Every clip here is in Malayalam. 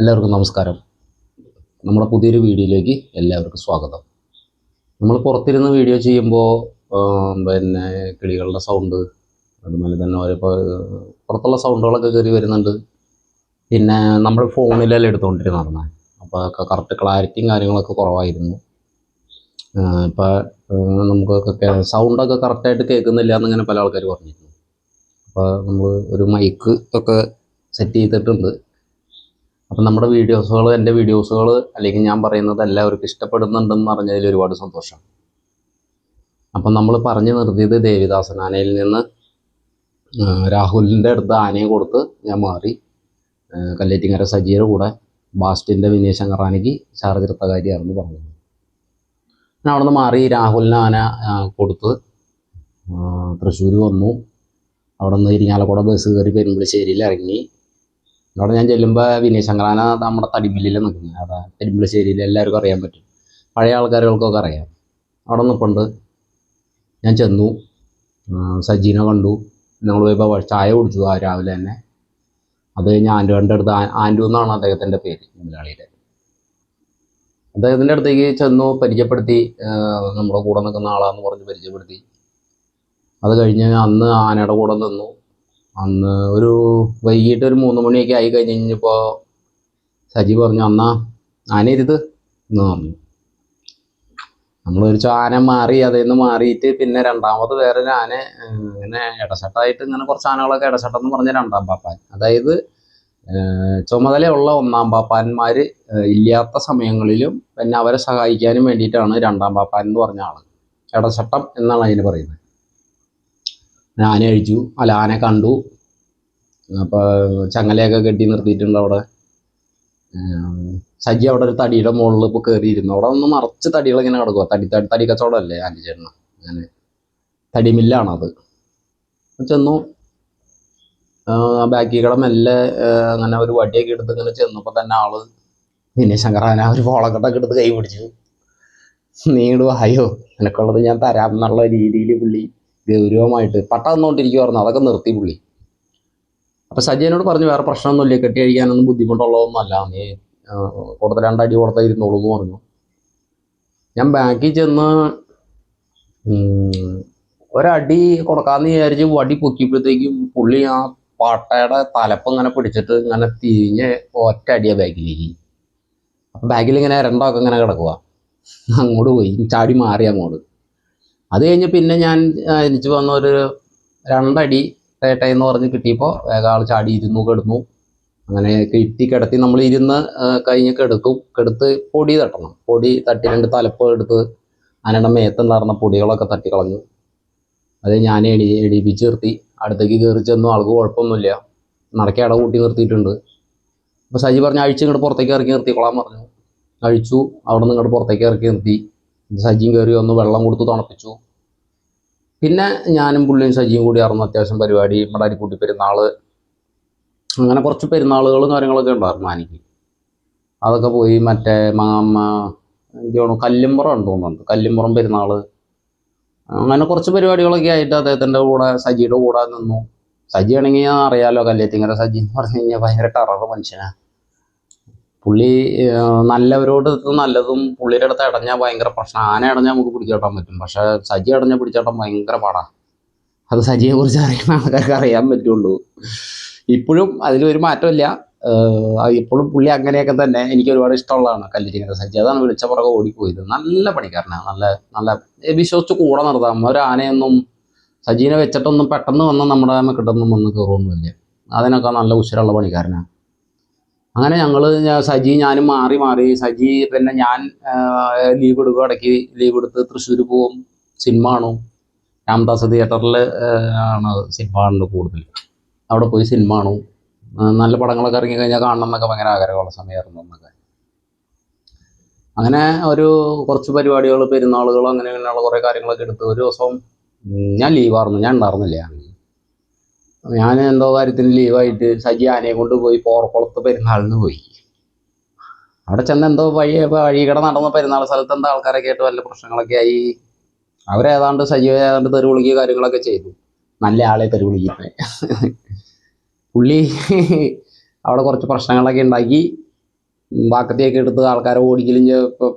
എല്ലാവർക്കും നമസ്കാരം. നമ്മുടെ പുതിയൊരു വീഡിയോയിലേക്ക് എല്ലാവർക്കും സ്വാഗതം. നമ്മൾ പുറത്തിരുന്ന് വീഡിയോ ചെയ്യുമ്പോൾ പിന്നെ കിളികളുടെ സൗണ്ട് അതുപോലെ തന്നെ ഓരോ പുറത്തുള്ള സൗണ്ടുകളൊക്കെ കയറി വരുന്നുണ്ട്. പിന്നെ നമ്മൾ ഫോണിലെല്ലാം എടുത്തുകൊണ്ടിരുന്ന നടന്നത് അപ്പോൾ കറക്റ്റ് ക്ലാരിറ്റിയും കാര്യങ്ങളൊക്കെ കുറവായിരുന്നു. ഇപ്പോൾ നമുക്കൊക്കെ സൗണ്ടൊക്കെ കറക്റ്റായിട്ട് കേൾക്കുന്നില്ല എന്നിങ്ങനെ പല ആൾക്കാർ പറഞ്ഞിരുന്നു. അപ്പോൾ നമ്മൾ ഒരു മൈക്ക് ഒക്കെ സെറ്റ് ചെയ്തിട്ടുണ്ട്. അപ്പം നമ്മുടെ വീഡിയോസുകൾ എന്റെ വീഡിയോസുകൾ അല്ലെങ്കിൽ ഞാൻ പറയുന്നത് എല്ലാവർക്കും ഇഷ്ടപ്പെടുന്നുണ്ടെന്ന് അറിഞ്ഞതിൽ ഒരുപാട് സന്തോഷം. അപ്പം നമ്മൾ പറഞ്ഞു നിർത്തിയത് ദേവിദാസൻ ആനയിൽ നിന്ന് രാഹുലിന്റെ അടുത്ത് ആനയെ കൊടുത്ത് ഞാൻ മാറി. കല്ലേറ്റിങ്ങര സജീയുടെ കൂടെ ബാസ്റ്റിന്റെ വിനീത് ശങ്കറാനിക്ക് ചാർജ് എടുത്ത കാര്യമായിരുന്നു പറഞ്ഞത് ഞാൻ അവിടെ നിന്ന് മാറി രാഹുലിന് ആന കൊടുത്ത് തൃശ്ശൂർ വന്നു. അവിടെ നിന്ന് ഇരിങ്ങാലക്കുട ബസ് കയറി പെരുമ്പളശ്ശേരിയിൽ ഇറങ്ങി. അവിടെ ഞാൻ ചെല്ലുമ്പോൾ വിനയ ശങ്കറാന നമ്മുടെ തടിമില്ലിൽ നിൽക്കുന്നത്. അവിടെ പെരുമ്പളശ്ശേരിയിൽ എല്ലാവർക്കും അറിയാൻ പറ്റും. പഴയ ആൾക്കാരുകൾക്കൊക്കെ അറിയാം. അവിടെ നിൽപ്പുണ്ട് ഞാൻ ചെന്നു. സജീനെ കണ്ടു. ഞങ്ങൾ പോയപ്പോൾ ചായ കുടിച്ചു ആ രാവിലെ തന്നെ. അത് കഴിഞ്ഞ് ആന്റുവിന്റെ അടുത്ത് ആ- ആന്റു എന്നാണ് അദ്ദേഹത്തിന്റെ പേര് മുതലാളിയുടെ. അദ്ദേഹത്തിന്റെ അടുത്തേക്ക് ചെന്നു പരിചയപ്പെടുത്തി നമ്മുടെ കൂടെ നിൽക്കുന്ന ആളാന്ന് പറഞ്ഞ് പരിചയപ്പെടുത്തി. അത് കഴിഞ്ഞ് അന്ന് ആനയുടെ കൂടെ നിന്നു. അന്ന് ഒരു വൈകിട്ട് ഒരു മൂന്ന് മണിയൊക്കെ ആയി കഴിഞ്ഞ് കഴിഞ്ഞപ്പോൾ സജി പറഞ്ഞു അന്നാ ആനയിരുത് എന്ന് പറഞ്ഞു. നമ്മളൊരു ആന മാറി അതിൽ നിന്ന് മാറിയിട്ട് പിന്നെ രണ്ടാമത് വേറൊരു ആന ഇങ്ങനെ ഇടച്ചട്ടായിട്ട് ഇങ്ങനെ കുറച്ച് ആനകളൊക്കെ ഇടശട്ടെന്ന് പറഞ്ഞ രണ്ടാം പാപ്പാൻ. അതായത് ചുമതലയുള്ള ഒന്നാം പാപ്പാന്മാർ ഇല്ലാത്ത സമയങ്ങളിലും പിന്നെ അവരെ സഹായിക്കാനും വേണ്ടിയിട്ടാണ് രണ്ടാം പാപ്പാൻ എന്ന് പറഞ്ഞ ആൾ ഇടച്ചട്ടം എന്നാണ് അതിന് പറയുന്നത്. ആന അഴിച്ചു അല്ല ആന കണ്ടു. അപ്പോൾ ചങ്ങലയൊക്കെ കെട്ടി നിർത്തിയിട്ടുണ്ട് അവിടെ. സജി അവിടെ ഒരു തടിയുടെ മുകളിൽ ഇപ്പോൾ കയറിയിരുന്നു അവിടെ ഒന്ന് മറച്ച് തടികൾ ഇങ്ങനെ കിടക്കുക തടി തടി തടി കച്ചവടമല്ലേ ആന്റെ ചേട്ടന്? അങ്ങനെ. തടിമില്ലാണത് അത്. ചെന്നു. ബാക്കി കട മെല്ലെ അങ്ങനെ ഒരു വടിയൊക്കെ എടുത്ത് ഇങ്ങനെ ചെന്നപ്പോൾ തന്നെ ആൾ പിന്നെ ശങ്കറാന ഒരു ഫോളക്കെട്ടൊക്കെ എടുത്ത് കൈ പിടിച്ചു. നീട് വായോ? നിനക്കുള്ളത് ഞാൻ തരാം എന്നുള്ള രീതിയിൽ പുള്ളി ഗൗരവമായിട്ട് പട്ട തന്നുകൊണ്ടിരിക്കുവായിരുന്നു അതൊക്കെ നിർത്തി പുള്ളി. അപ്പൊ സജയനോട് പറഞ്ഞു വേറെ പ്രശ്നമൊന്നുമില്ല കെട്ടി അഴിക്കാനൊന്നും ബുദ്ധിമുട്ടുള്ളതൊന്നുമല്ല. നീ കൊടുത്ത രണ്ടടി കൊടുത്ത ഇരുന്നോളൂ എന്ന് പറഞ്ഞു. ഞാൻ ബാക്കിൽ ചെന്ന് ഒരടി കൊടുക്കാന്ന് വിചാരിച്ച് വടി പൊക്കിയപ്പോഴത്തേക്കും പുള്ളി ആ പാട്ടയുടെ തലപ്പ് ഇങ്ങനെ പിടിച്ചിട്ട് ഇങ്ങനെ തിരിഞ്ഞ് ഒറ്റ അടിയാ ബാഗിലേക്ക് അപ്പൊ ബാഗിലിങ്ങനെ രണ്ടൊക്കെ ഇങ്ങനെ കിടക്കുക അങ്ങോട്ട് പോയി. ചാടി മാറി അങ്ങോട്ട്. അത് കഴിഞ്ഞ് പിന്നെ ഞാൻ എനിച്ച് വന്ന ഒരു രണ്ടടി തേട്ടയെന്ന് പറഞ്ഞ് കിട്ടിയപ്പോൾ വേഗം ആൾ ചാടി ഇരുന്നു കിടന്നു. അങ്ങനെ കിട്ടി കിടത്തി നമ്മൾ ഇരുന്ന് കഴിഞ്ഞ് കിടക്കും. കിടത്ത് പൊടി തട്ടണം. പൊടി തട്ടി രണ്ട് തലപ്പ് എടുത്ത് ആനയുടെ മേത്തുണ്ടായിരുന്ന പൊടികളൊക്കെ തട്ടിക്കളഞ്ഞു അത് ഞാൻ എണീ എണീപ്പിച്ച് നിർത്തി. അടുത്തേക്ക് കയറി ചെന്നു. ആൾക്ക് കുഴപ്പമൊന്നുമില്ല. നടക്കി അട കൂട്ടി നിർത്തിയിട്ടുണ്ട്. അപ്പോൾ സജി പറഞ്ഞു അഴിച്ച് ഇങ്ങോട്ട് പുറത്തേക്ക് ഇറക്കി നിർത്തിക്കൊള്ളാൻ പറഞ്ഞു. അഴിച്ചു. അവിടെ നിന്ന് ഇങ്ങോട്ട് പുറത്തേക്ക് ഇറക്കി നിർത്തി. സജിയും കയറി വന്ന് വെള്ളം കൊടുത്ത് തണുപ്പിച്ചു. പിന്നെ ഞാനും പുള്ളിയും സജിയും കൂടി ആയിരുന്നു അത്യാവശ്യം പരിപാടി നമ്മുടെ അരിക്കുട്ടി പെരുന്നാൾ. അങ്ങനെ കുറച്ച് പെരുന്നാളുകളും കാര്യങ്ങളൊക്കെ ഉണ്ടായിരുന്നു ആനിക്ക് അതൊക്കെ പോയി മറ്റേ മാമ എനിക്ക് കല്ലുംപുറം ഉണ്ട് തോന്നുന്നുണ്ട് കല്ലുംപുറം പെരുന്നാൾ. അങ്ങനെ കുറച്ച് പരിപാടികളൊക്കെ ആയിട്ട് അദ്ദേഹത്തിന്റെ കൂടെ സജിയുടെ കൂടെ നിന്നു. സജി ആണെങ്കിൽ ഞാൻ അറിയാലോ കല്ലേത്തിങ്ങര സജി എന്ന് പറഞ്ഞു കഴിഞ്ഞാൽ ഭയങ്കര ടെറർ മനുഷ്യനാ. പുള്ളി നല്ലവരോട് നല്ലതും പുള്ളിയുടെ അടുത്ത് അടഞ്ഞാൽ ഭയങ്കര പ്രശ്നം. ആന അടഞ്ഞാൽ നമുക്ക് പിടിച്ചോട്ടാൻ പറ്റും. പക്ഷെ സജി അടഞ്ഞാൽ പിടിച്ചോട്ടാൻ ഭയങ്കര പാടാ. അത് സജിയെ കുറിച്ച് അറിയുന്ന ആൾക്കാർക്ക് അറിയാൻ പറ്റുള്ളൂ. ഇപ്പോഴും അതിലൊരു മാറ്റമില്ല. ഇപ്പോഴും പുള്ളി അങ്ങനെയൊക്കെ തന്നെ എനിക്ക് ഒരുപാട് ഇഷ്ടമുള്ളതാണ് കല്ലിരിക്കുന്ന സജി അതാണ് വിളിച്ച പുറകെ ഓടിപ്പോയത്. നല്ല പണിക്കാരനാണ് നല്ല നല്ല വിശ്വസിച്ച് കൂടെ നടത്താം. ഒരു ആനയൊന്നും സജീനെ വെച്ചിട്ടൊന്നും പെട്ടെന്ന് വന്ന് നമ്മുടെ മെക്കിട്ടൊന്നും വന്ന് കയറുമൊന്നുമില്ല അതിനൊക്കെ നല്ല ഉശിരുള്ള പണിക്കാരനാണ് അങ്ങനെ ഞങ്ങൾ സജി ഞാനും മാറി മാറി. സജി പിന്നെ ഞാൻ ലീവ് എടുക്കും ഇടയ്ക്ക് ലീവ് എടുത്ത് തൃശ്ശൂർ പോവും. സിനിമ കാണും. രാമദാസ് തിയേറ്ററിൽ ആണ് സിനിമ കാണുന്നത് കൂടുതൽ അവിടെ പോയി സിനിമ കാണും. നല്ല പടങ്ങളൊക്കെ ഇറങ്ങി കഴിഞ്ഞാൽ കാണണം എന്നൊക്കെ ഭയങ്കര ആഗ്രഹമുള്ള സമയമായിരുന്നു എന്നൊക്കെ അങ്ങനെ ഒരു കുറച്ച് പരിപാടികൾ പെരുന്നാളുകൾ അങ്ങനെ അങ്ങനെയുള്ള കുറേ കാര്യങ്ങളൊക്കെ എടുത്ത് ഒരു ദിവസം ഞാൻ ലീവായിരുന്നു ഞാൻ ഉണ്ടായിരുന്നില്ല ഞാൻ എന്തോ കാര്യത്തിന് ലീവായിട്ട് സജി ആനയെ കൊണ്ട് പോയി പോർക്കുളത്ത് പെരുന്നാളിന് പോയി. അവിടെ ചെന്ന് എന്തോ വഴി വഴികട നടന്ന പെരുന്നാൾ സ്ഥലത്ത് എന്താ ആൾക്കാരൊക്കെ ആയിട്ട് വല്ല പ്രശ്നങ്ങളൊക്കെ ആയി. അവരേതാണ്ട് സജീവ ഏതാണ്ട് തെറി വിളിക്കുക കാര്യങ്ങളൊക്കെ ചെയ്തു. നല്ല ആളെ തെറി വിളിക്കുന്നത് പുള്ളി അവിടെ കുറച്ച് പ്രശ്നങ്ങളൊക്കെ ഉണ്ടാക്കി. വാക്കത്തിയൊക്കെ എടുത്ത് ആൾക്കാരെ ഓടിക്കലും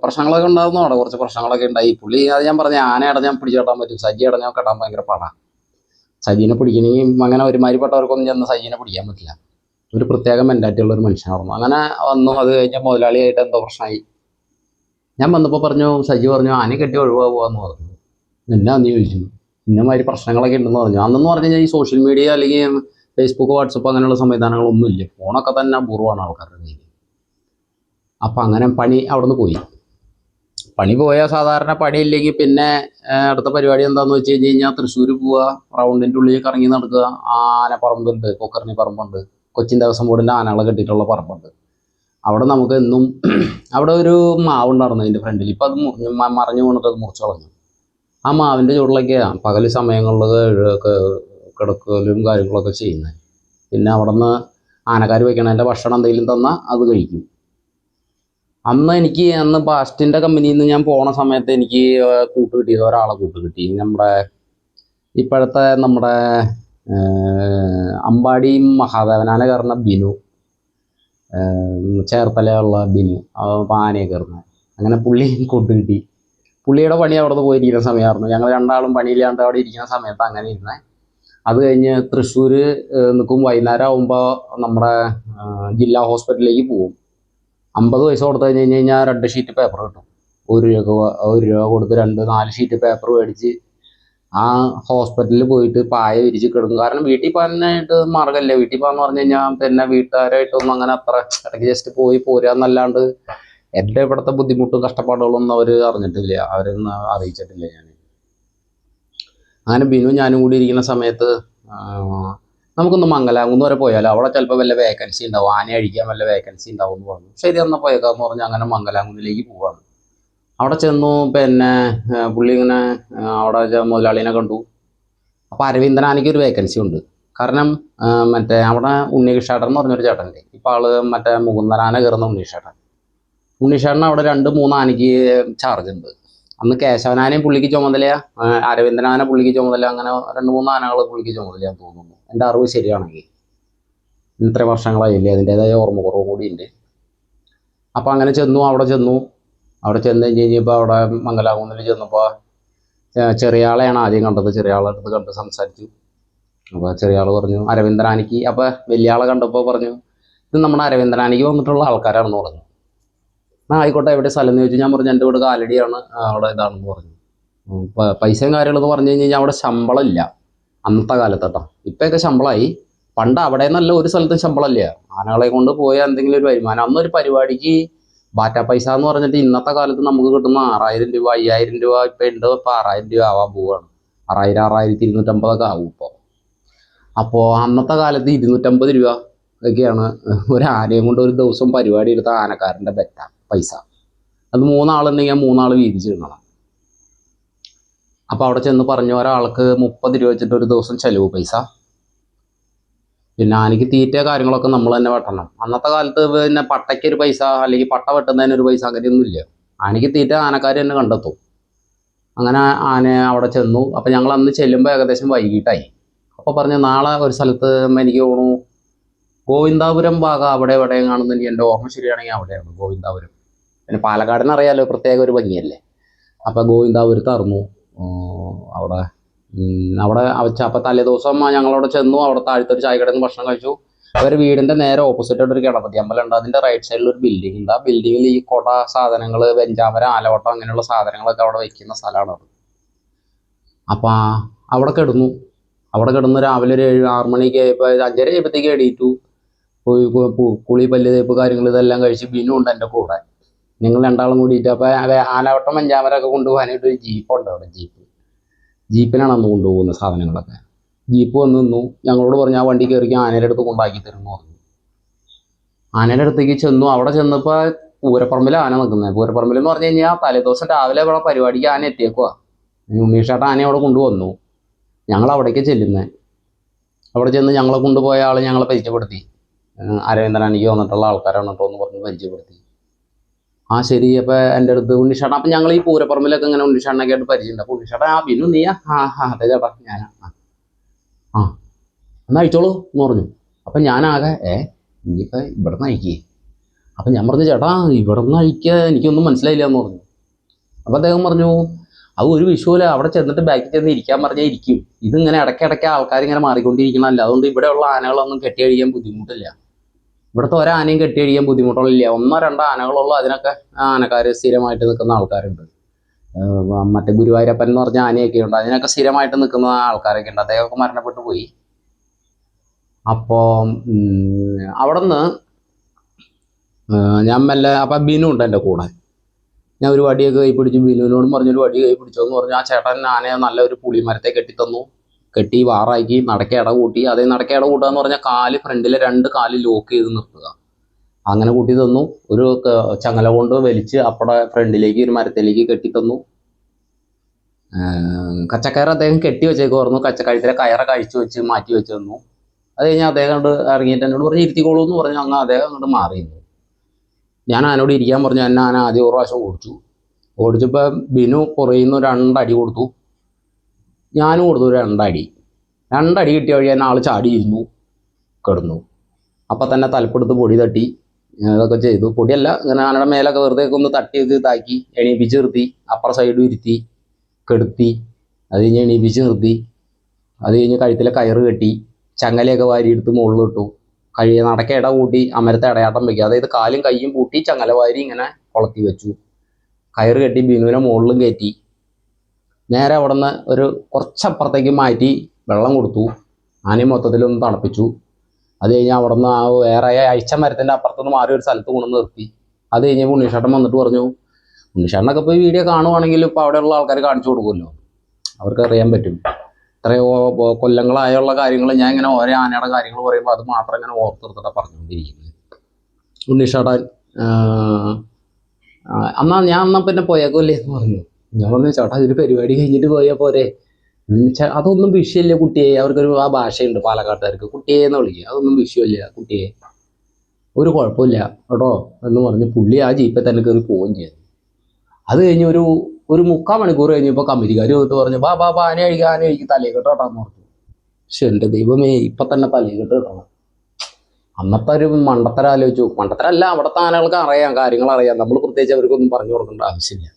പ്രശ്നങ്ങളൊക്കെ ഉണ്ടായിരുന്നു അവിടെ കുറച്ച് പ്രശ്നങ്ങളൊക്കെ ഉണ്ടായി. പുള്ളി അത് ഞാൻ പറഞ്ഞു ആനയടഞ്ഞാൽ പിടിച്ചു കെട്ടാൻ പറ്റും. സജി അടഞ്ഞാൽ കെട്ടാൻ ഭയങ്കര പാടാണ് സജീനെ പിടിക്കണമെങ്കിൽ അങ്ങനെ ഒരുമാതിരിപ്പെട്ടവർക്കൊന്നും ചെന്ന് സജീനെ പിടിക്കാൻ പറ്റില്ല. ഒരു പ്രത്യേക മെന്റാലിറ്റി ഒരു മനുഷ്യനായിരുന്നു. അങ്ങനെ വന്നു. അത് കഴിഞ്ഞ മുതലാളിയായിട്ട് എന്തോ പ്രശ്നമായി. ഞാൻ വന്നപ്പോൾ പറഞ്ഞു സജി പറഞ്ഞു ആനെ കെട്ടി ഒഴിവാകുവാന്ന് പറഞ്ഞു. എന്നാ നീ ചോദിച്ചു. ഇന്നമാതിരി പ്രശ്നങ്ങളൊക്കെ ഉണ്ടെന്ന് പറഞ്ഞു. അന്നെന്ന് പറഞ്ഞു കഴിഞ്ഞാൽ ഈ സോഷ്യൽ മീഡിയ അല്ലെങ്കിൽ ഫേസ്ബുക്ക് വാട്സപ്പ് അങ്ങനെയുള്ള സംവിധാനങ്ങളൊന്നും ഇല്ല. ഫോണൊക്കെ തന്നെ അപൂർവമാണ് ആൾക്കാരുടെ കയ്യിൽ അപ്പം അങ്ങനെ പണി അവിടുന്ന് പോയി. പണി പോയാൽ സാധാരണ പണിയില്ലെങ്കിൽ പിന്നെ അടുത്ത പരിപാടി എന്താണെന്ന് വെച്ച് കഴിഞ്ഞ് കഴിഞ്ഞാൽ തൃശ്ശൂർ പോവുക റൗണ്ടിന്റെ ഉള്ളിൽ കറങ്ങി നടക്കുക. ആനപ്പറമ്പുണ്ട് കൊക്കറിനി പറമ്പുണ്ട്. കൊച്ചിൻ ദേവസ്വം ബോർഡിന്റെ ആനകളെ കെട്ടിയിട്ടുള്ള പറമ്പുണ്ട്. അവിടെ നമുക്ക് എന്നും അവിടെ ഒരു മാവുണ്ടായിരുന്നു അതിന്റെ ഫ്രണ്ടിൽ. ഇപ്പം അത് മുറിഞ്ഞ് വീണിട്ട് അത് മുറിച്ച് കളഞ്ഞു. ആ മാവിന്റെ ചുവട്ടിലൊക്കെയാണ് പകൽ സമയങ്ങളിൽ കിടക്കലും കാര്യങ്ങളൊക്കെ ചെയ്യുന്നത് പിന്നെ അവിടെ നിന്ന് ആനക്കാർ വയ്ക്കണതിന്റെ ഭക്ഷണം എന്തെങ്കിലും തന്നാൽ അത് കഴിക്കും. അന്ന് എനിക്ക് അന്ന് ബാസ്റ്റിന്റെ കമ്പനിയിൽ നിന്ന് ഞാൻ പോണ സമയത്ത് എനിക്ക് കൂട്ടു കൂട്ട് കിട്ടിയത് ഒരാളെ കൂട്ട് കിട്ടി. നമ്മുടെ ഇപ്പോഴത്തെ നമ്മുടെ അമ്പാടി മഹാദേവനാന കയറുന്ന ബിനു. ചേർത്തലയുള്ള ബിനു. ആനയെ കയറുന്നത് അങ്ങനെ പുള്ളി കൂട്ട് കിട്ടി. പുള്ളിയുടെ പണി അവിടെ നിന്ന് പോയിരിക്കുന്ന സമയമായിരുന്നു. ഞങ്ങൾ രണ്ടാളും പണിയില്ലാണ്ട് അവിടെ ഇരിക്കുന്ന സമയത്ത് അങ്ങനെ ഇരുന്നത് അത് കഴിഞ്ഞ് തൃശ്ശൂർ നിൽക്കും വൈകുന്നേരം ആകുമ്പോൾ നമ്മുടെ ജില്ലാ ഹോസ്പിറ്റലിലേക്ക് പോകും അമ്പത് പൈസ കൊടുത്തു കഴിഞ്ഞ് കഴിഞ്ഞ് കഴിഞ്ഞാൽ രണ്ട് ഷീറ്റ് പേപ്പർ കിട്ടും. ഒരു രൂപ ഒരു രൂപ കൊടുത്ത് രണ്ട് നാല് ഷീറ്റ് പേപ്പർ മേടിച്ച് ആ ഹോസ്പിറ്റലിൽ പോയിട്ട് പായ വിരിച്ച് കിടക്കും. കാരണം വീട്ടിൽ പോകാനായിട്ട് മാർഗമില്ല വീട്ടിൽ പോകാന്ന് പറഞ്ഞു കഴിഞ്ഞാൽ പിന്നെ വീട്ടുകാരായിട്ടൊന്നും അങ്ങനെ അത്ര ഇടയ്ക്ക് ജസ്റ്റ് പോയി പോരാന്നല്ലാണ്ട് എന്റെ ഇവിടുത്തെ ബുദ്ധിമുട്ടും കഷ്ടപ്പാടുകളൊന്നും അവർ അറിഞ്ഞിട്ടില്ല. അവരൊന്നും അറിയിച്ചിട്ടില്ല ഞാൻ അങ്ങനെ ബിനു ഞാനും കൂടി ഇരിക്കുന്ന സമയത്ത് നമുക്കൊന്ന് മംഗലാകുന്ന് വരെ പോയാലോ? അവിടെ ചിലപ്പോൾ വല്ല വേക്കൻസി ഉണ്ടാവും. ആന അഴിക്കാൻ വല്ല വേക്കൻസി ഉണ്ടാവും എന്ന് പറഞ്ഞു. ശരി എന്നാൽ പോയേക്കാന്ന് പറഞ്ഞ് അങ്ങനെ മംഗലാകുന്നിലേക്ക് പോവാണ്. അവിടെ ചെന്നു പിന്നെ പുള്ളി ഇങ്ങനെ അവിടെ മുതലാളിനെ കണ്ടു. അപ്പോൾ അരവിന്ദനാനിക്ക് ഒരു വേക്കൻസി ഉണ്ട്. കാരണം മറ്റേ അവിടെ ഉണ്ണികൃഷ്ണേട്ടൻ എന്ന് പറഞ്ഞൊരു ചേട്ടന്റെ ഇപ്പോൾ ആൾ മറ്റേ മുകുന്ദനാന കയറുന്ന ഉണ്ണികൃഷ്ണേട്ടൻ ഉണ്ണികൃഷ്ണേട്ടൻ അവിടെ രണ്ട് മൂന്ന് ആനയ്ക്ക് ചാർജ് ഉണ്ട്. അന്ന് കേശവനാനയും പുള്ളിക്ക് ചുമതലയാണ് അരവിന്ദനാന പുള്ളിക്ക് ചുമതല അങ്ങനെ രണ്ട് മൂന്ന് ആനകൾ പുള്ളിക്ക് ചുമതലയാന്ന് തോന്നുന്നു. എന്റെ അറിവ് ശരിയാണെങ്കിൽ. ഇത്ര വർഷങ്ങളായില്ലേ അതിന്റെതായ ഓർമ്മക്കുറവും കൂടി ഉണ്ട് അപ്പോൾ അങ്ങനെ ചെന്നു അവിടെ ചെന്നു. അവിടെ ചെന്ന് കഴിഞ്ഞ് കഴിഞ്ഞപ്പോൾ അവിടെ മംഗലാകുന്നിൽ ചെന്നപ്പോൾ ചെറിയ ആളെയാണ് ആദ്യം കണ്ടത്. ചെറിയ ആളുടെ അടുത്ത് കണ്ട് സംസാരിച്ചു. അപ്പോൾ ചെറിയ ആൾ പറഞ്ഞു അരവിന്ദനാനിക്ക് അപ്പോൾ വലിയ ആളെ കണ്ടപ്പോൾ പറഞ്ഞു ഇത് നമ്മുടെ അരവിന്ദനാനിക്ക് വന്നിട്ടുള്ള ആൾക്കാരാണെന്ന് പറഞ്ഞു. ആ ആയിക്കോട്ടെ എവിടെ സ്ഥലം എന്ന് ചോദിച്ചു? ഞാൻ പറഞ്ഞു എന്റെ വീട് കാലടിയാണ് അവിടെ ഇതാണെന്ന് പറഞ്ഞു. പൈസയും കാര്യങ്ങളെന്ന് പറഞ്ഞു കഴിഞ്ഞ് കഴിഞ്ഞാൽ അവിടെ ശമ്പളം ഇല്ല. അന്നത്തെ കാലത്ത് കേട്ടോ ഇപ്പോഴൊക്കെ ശമ്പളമായി പണ്ട് അവിടെ നിന്നല്ല ഒരു സ്ഥലത്തും ശമ്പളമില്ല. ആനകളെ കൊണ്ട് പോയ എന്തെങ്കിലും ഒരു വരുമാനം. അന്നൊരു പരിപാടിക്ക് ബാറ്റ പൈസ എന്ന് പറഞ്ഞിട്ട് ഇന്നത്തെ കാലത്ത് നമുക്ക് കിട്ടുന്ന ആറായിരം രൂപ അയ്യായിരം രൂപ ഇപ്പം ഉണ്ട്. ഇപ്പോൾ ആറായിരം രൂപ ആവാൻ പോവുകയാണ് ആറായിരം ആറായിരത്തി ഇരുന്നൂറ്റമ്പതൊക്കെ ആവും ഇപ്പോൾ അപ്പോൾ അന്നത്തെ കാലത്ത് ഇരുന്നൂറ്റമ്പത് രൂപ ഒക്കെയാണ് ഒരു ആനയും കൊണ്ട് ഒരു ദിവസം പരിപാടി എടുത്ത ആനക്കാരന്റെ ബെറ്റ പൈസ. അത് മൂന്നാളുണ്ടെങ്കിൽ മൂന്നാൾ വീതിച്ചിരുന്നതാണ് അപ്പോൾ അവിടെ ചെന്ന് പറഞ്ഞു ഒരാൾക്ക് മുപ്പത് രൂപ വെച്ചിട്ട് ഒരു ദിവസം ചെലവ് പൈസ. പിന്നെ ആനയ്ക്ക് തീറ്റ കാര്യങ്ങളൊക്കെ നമ്മൾ തന്നെ വെട്ടണം. അന്നത്തെ കാലത്ത് പിന്നെ പട്ടയ്ക്ക് ഒരു പൈസ അല്ലെങ്കിൽ പട്ട വെട്ടുന്നതിന് ഒരു പൈസ അങ്ങനെയൊന്നും ഇല്ല. ആനയ്ക്ക് തീറ്റ ആനക്കാർ തന്നെ കണ്ടെത്തും. അങ്ങനെ ആന അവിടെ ചെന്നു. അപ്പോൾ ഞങ്ങൾ അന്ന് ചെല്ലുമ്പോൾ ഏകദേശം വൈകിട്ടായി. അപ്പോൾ പറഞ്ഞു നാളെ ഒരു സ്ഥലത്ത് എനിക്ക് തോന്നുന്നു ഗോവിന്ദാപുരം ഭാഗം അവിടെ എവിടെയും കാണുന്ന എന്റെ ഓർമ്മ ശരിയാണെങ്കിൽ അവിടെയാണ് ഗോവിന്ദാപുരം. പിന്നെ പാലക്കാടിനറിയാലോ പ്രത്യേക ഒരു ഭംഗിയല്ലേ? അപ്പോൾ ഗോവിന്ദാപുരത്ത് ഉം, അവിടെ അവിടെ അവച്ച അപ്പോൾ തലേദിവസം ഞങ്ങളവിടെ ചെന്നു അവിടെ താഴത്തെ ഒരു ചായക്കടയിൽ നിന്ന് ഭക്ഷണം കഴിച്ചു. അവർ വീടിന്റെ നേരെ ഓപ്പോസിറ്റ് ആയിട്ട് ഒരു ഗണപതി അമ്പലം ഉണ്ട്. അതിന്റെ റൈറ്റ് സൈഡിൽ ഒരു ബിൽഡിംഗ് ഉണ്ട്. ആ ബിൽഡിങ്ങിൽ ഈ കൊട സാധനങ്ങൾ വെഞ്ചാമര ആലവട്ടം അങ്ങനെയുള്ള സാധനങ്ങളൊക്കെ അവിടെ വെക്കുന്ന സ്ഥലമാണ് അത്. അപ്പോൾ അവിടെ കിടന്നു. അവിടെ കിടന്ന് രാവിലെ ഒരു ഏഴ് ആറ് മണിക്ക് ആയപ്പോൾ അഞ്ചര ആയപ്പോഴത്തേക്ക് കു- കുളി പല്ല് തേപ്പ് കാര്യങ്ങൾ ഇതെല്ലാം കഴിച്ച് ബിനു ഉണ്ട് എന്റെ കൂടെ. ഞങ്ങൾ രണ്ടാളും കൂടിയിട്ട് അപ്പോൾ ആനവട്ടം അഞ്ചാമരൊക്കെ കൊണ്ടുപോകാനായിട്ട് ഒരു ജീപ്പുണ്ട് അവിടെ ജീപ്പ്. ജീപ്പിനാണ് അന്ന് കൊണ്ടുപോകുന്ന സാധനങ്ങളൊക്കെ. ജീപ്പ് വന്ന് നിന്നു. ഞങ്ങളോട് പറഞ്ഞു ആ വണ്ടി കയറി ആനയുടെ അടുത്ത് കൊണ്ടാക്കി തരുന്നു പറഞ്ഞു. ആനയുടെ അടുത്തേക്ക് ചെന്നു. അവിടെ ചെന്നപ്പോൾ പൂരപ്പറമ്പിൽ ആന നിൽക്കുന്നത് പൂരപ്പറമ്പിൽ എന്ന് പറഞ്ഞു കഴിഞ്ഞാൽ തലേദിവസം രാവിലെ ഇവിടെ പരിപാടിക്ക് ആന എത്തിയേക്കുക ഉണ്ണീഷേട്ട ആന അവിടെ കൊണ്ടുവന്നു ഞങ്ങൾ അവിടേക്ക് ചെല്ലുന്നത് അവിടെ ചെന്ന് ഞങ്ങളെ കൊണ്ടുപോയ ആൾ ഞങ്ങളെ പരിചയപ്പെടുത്തി. എനിക്ക് വന്നിട്ടുള്ള ആൾക്കാരാണ് കേട്ടോ എന്ന് പറഞ്ഞ് പരിചയപ്പെടുത്തി. ആ ശരി അപ്പോൾ എന്റെ അടുത്ത് ഉണ്ണിഷാട്ട അപ്പം ഞങ്ങൾ ഈ പൂരപ്പറമ്പിലൊക്കെ ഇങ്ങനെ ഉണ്ണിഷാട്ടനൊക്കെ ആയിട്ട് പരിചയമുണ്ട്. അപ്പോൾ ഉണ്ണിഷാട്ട ആ ബിനു നീയാ ആ ആ അതെ ചേട്ടാ ഞാനാ. ആ. ആ. എന്നാ അയച്ചോളൂ എന്ന് പറഞ്ഞു. അപ്പം ഞാനാകെ ഏ ഇനിയിപ്പോൾ ഇവിടെ നിന്ന് അയക്കേ. അപ്പം ഞാൻ പറഞ്ഞു ചേട്ടാ ഇവിടെ നിന്ന് അഴിക്കുക എനിക്കൊന്നും മനസ്സിലായില്ല എന്ന് പറഞ്ഞു. അപ്പം അദ്ദേഹം പറഞ്ഞു അത് ഒരു വിഷുവല്ല അവിടെ ചെന്നിട്ട് ബാക്കിൽ ചെന്ന് ഇരിക്കാൻ പറഞ്ഞാൽ ഇരിക്കും. ഇതിങ്ങനെ ഇടയ്ക്കിടയ്ക്ക് ആൾക്കാർ ഇങ്ങനെ മാറിക്കൊണ്ടിരിക്കണമല്ല അതുകൊണ്ട് ഇവിടെയുള്ള ആനകളൊന്നും കെട്ടി അഴിയാൻ ബുദ്ധിമുട്ടില്ല. ഇവിടുത്തെ ഒരാനയും കെട്ടി അഴിയാൻ ബുദ്ധിമുട്ടുള്ളില്ല ഒന്നോ രണ്ടോ ആനകളുള്ളൂ അതിനൊക്കെ ആനക്കാർ സ്ഥിരമായിട്ട് നിൽക്കുന്ന ആൾക്കാരുണ്ട്. മറ്റേ ഗുരുവായൂരപ്പൻ എന്ന് പറഞ്ഞ ആനയൊക്കെ ഉണ്ട്. അതിനൊക്കെ സ്ഥിരമായിട്ട് നിൽക്കുന്ന ആൾക്കാരൊക്കെ ഉണ്ട്. അദ്ദേഹമൊക്കെ മരണപ്പെട്ടു പോയി. അപ്പോൾ അവിടെ നിന്ന് ഞാൻ മെല്ലെ അപ്പം ബിനു ഉണ്ട് എന്റെ കൂടെ. ഞാൻ ഒരു വടിയൊക്കെ കൈ പിടിച്ചു ബിനുവിനോടും പറഞ്ഞൊരു വടി കൈ പിടിച്ചോ എന്ന് പറഞ്ഞു ആ ചേട്ടൻ ആനയെ നല്ലൊരു പുളിമരത്തെ കെട്ടിത്തന്നു. കെട്ടി വാറാക്കി നടക്ക ഇട കൂട്ടി. അതേ നടക്ക ഇട കൂട്ടുക എന്ന് പറഞ്ഞാൽ കാൽ ഫ്രണ്ടിലെ രണ്ട് കാൽ ലോക്ക് ചെയ്ത് നിർത്തുക. അങ്ങനെ കൂട്ടി തന്നു. ഒരു ചങ്ങല കൊണ്ട് വലിച്ച് അപ്പടെ ഫ്രണ്ടിലേക്ക് ഒരു മരത്തിലേക്ക് കെട്ടിത്തന്നു തന്നു. കച്ചക്കയർ അദ്ദേഹം കെട്ടി വെച്ചേക്കുമായിരുന്നു കച്ച കഴുത്തിലെ കയറ കഴിച്ചു വെച്ച് മാറ്റി വെച്ച് തന്നു. അത് കഴിഞ്ഞ് അദ്ദേഹം കണ്ട് ഇറങ്ങിയിട്ട് എന്നോട് പറഞ്ഞ് ഇരുത്തിക്കോളൂ എന്ന് പറഞ്ഞു അങ്ങ് അദ്ദേഹം അങ്ങോട്ട് മാറിയിരുന്നു ഞാൻ അതിനോട് ഇരിക്കാൻ പറഞ്ഞു എന്നെ ഞാൻ ആദ്യം ഒരു പ്രാവശ്യം ഓടിച്ചു. ഓടിച്ചപ്പോൾ ബിനു പുറയിൽ നിന്ന് രണ്ടടി കൊടുത്തു. ഞാനും കൊടുത്തു രണ്ടടി. രണ്ടടി കിട്ടിയ വഴി തന്നെ ആൾ ചാടിയിരുന്നു കിടന്നു. അപ്പം തന്നെ തലപ്പെടുത്ത് പൊടി തട്ടി ഇതൊക്കെ ചെയ്തു. പൊടിയല്ല ഇങ്ങനെ ആനയുടെ മേലൊക്കെ വെറുതെ ഒന്ന് ഒന്ന് തട്ടിയൊക്കെ ഇതാക്കി എണീപ്പിച്ച് നിർത്തി അപ്പുറ സൈഡും ഇരുത്തി കെടുത്തി അത് കഴിഞ്ഞ് എണീപ്പിച്ച് നിർത്തി. അത് കഴിഞ്ഞ് കഴുത്തിലെ കയറ് കെട്ടി ചങ്ങലയൊക്കെ വാരിയെടുത്ത് മുകളിൽ ഇട്ടു. കഴിയ നടക്ക ഇട കൂട്ടി അമരത്തെ ഇടയാട്ടം വെക്കുക. അതായത് കാലും കൈയും പൂട്ടി ചങ്ങല വാരി ഇങ്ങനെ കൊളത്തി വെച്ചു. കയറ് കെട്ടി ബിനുവിനെ മുകളിലും കയറ്റി. നേരെ അവിടെ നിന്ന് ഒരു കുറച്ചപ്പുറത്തേക്ക് മാറ്റി വെള്ളം കൊടുത്തു. ആനയും മൊത്തത്തിലൊന്ന് തണുപ്പിച്ചു. അത് കഴിഞ്ഞ് അവിടെ നിന്ന് ആ വേറെ അയച്ച മരത്തിന്റെ അപ്പുറത്തുനിന്ന് മാറി ഒരു സ്ഥലത്ത് കൊണ്ടു നിർത്തി. അത് കഴിഞ്ഞ് ഉണ്ണിഷേട്ടൻ വന്നിട്ട് പറഞ്ഞു ഉണ്ണിഷേട്ടനൊക്കെ ഇപ്പോൾ വീഡിയോ കാണുവാണെങ്കിൽ ഇപ്പോൾ അവിടെയുള്ള ആൾക്കാർ കാണിച്ചു കൊടുക്കുമല്ലോ. അവർക്ക് അറിയാൻ പറ്റും. ഇത്രയോ കൊല്ലങ്ങളായുള്ള കാര്യങ്ങൾ ഞാൻ ഇങ്ങനെ ഓരോ ആനയുടെ കാര്യങ്ങൾ പറയുമ്പോൾ അത് മാത്രം ഇങ്ങനെ ഓർത്തെടുത്തിട്ടാണ് പറഞ്ഞുകൊണ്ടിരിക്കുന്നത്. ഉണ്ണിഷേട്ടൻ അന്നാ ഞാൻ എന്നാൽ പിന്നെ പോയേക്കുമല്ലേ എന്ന് പറഞ്ഞു. ഞാൻ പറഞ്ഞു ചേട്ടാ ഇതൊരു പരിപാടി കഴിഞ്ഞിട്ട് പോയാൽ പോരെ. അതൊന്നും വിഷയമില്ല കുട്ടിയെ. അവർക്കൊരു ആ ഭാഷയുണ്ട് പാലക്കാട്ടുകാർക്ക്. കുട്ടിയെ എന്ന് വിളിക്കുക? അതൊന്നും വിഷയമില്ല കുട്ടിയെ. ഒരു കുഴപ്പമില്ല കേട്ടോ എന്ന് പറഞ്ഞ് പുള്ളി ആ ജീപ്പിൽ തന്നെ കയറി പോവുകയും ചെയ്തു. അത് കഴിഞ്ഞ് ഒരു ഒരു മുക്കാൽ മണിക്കൂർ കഴിഞ്ഞപ്പോൾ കമ്പനിക്കാർ വന്നിട്ട് പറഞ്ഞു ബാ ബാ ബാ ആന കഴിക്കുക ആന കഴിക്കുക തലേ കെട്ടോട്ടാന്ന് പറഞ്ഞു. പക്ഷെ എന്റെ ദൈവമേ ഇപ്പം തന്നെ തലേ കെട്ട് കിട്ടണം. അന്നത്തെ ഒരു മണ്ടത്തരം ആലോചിച്ചു. നോക്കും മണ്ടത്തരല്ല അവിടുത്തെ ആനകൾക്ക് അറിയാം കാര്യങ്ങൾ അറിയാം. നമ്മൾ പ്രത്യേകിച്ച് അവർക്കൊന്നും പറഞ്ഞു കൊടുക്കേണ്ട ആവശ്യമില്ല.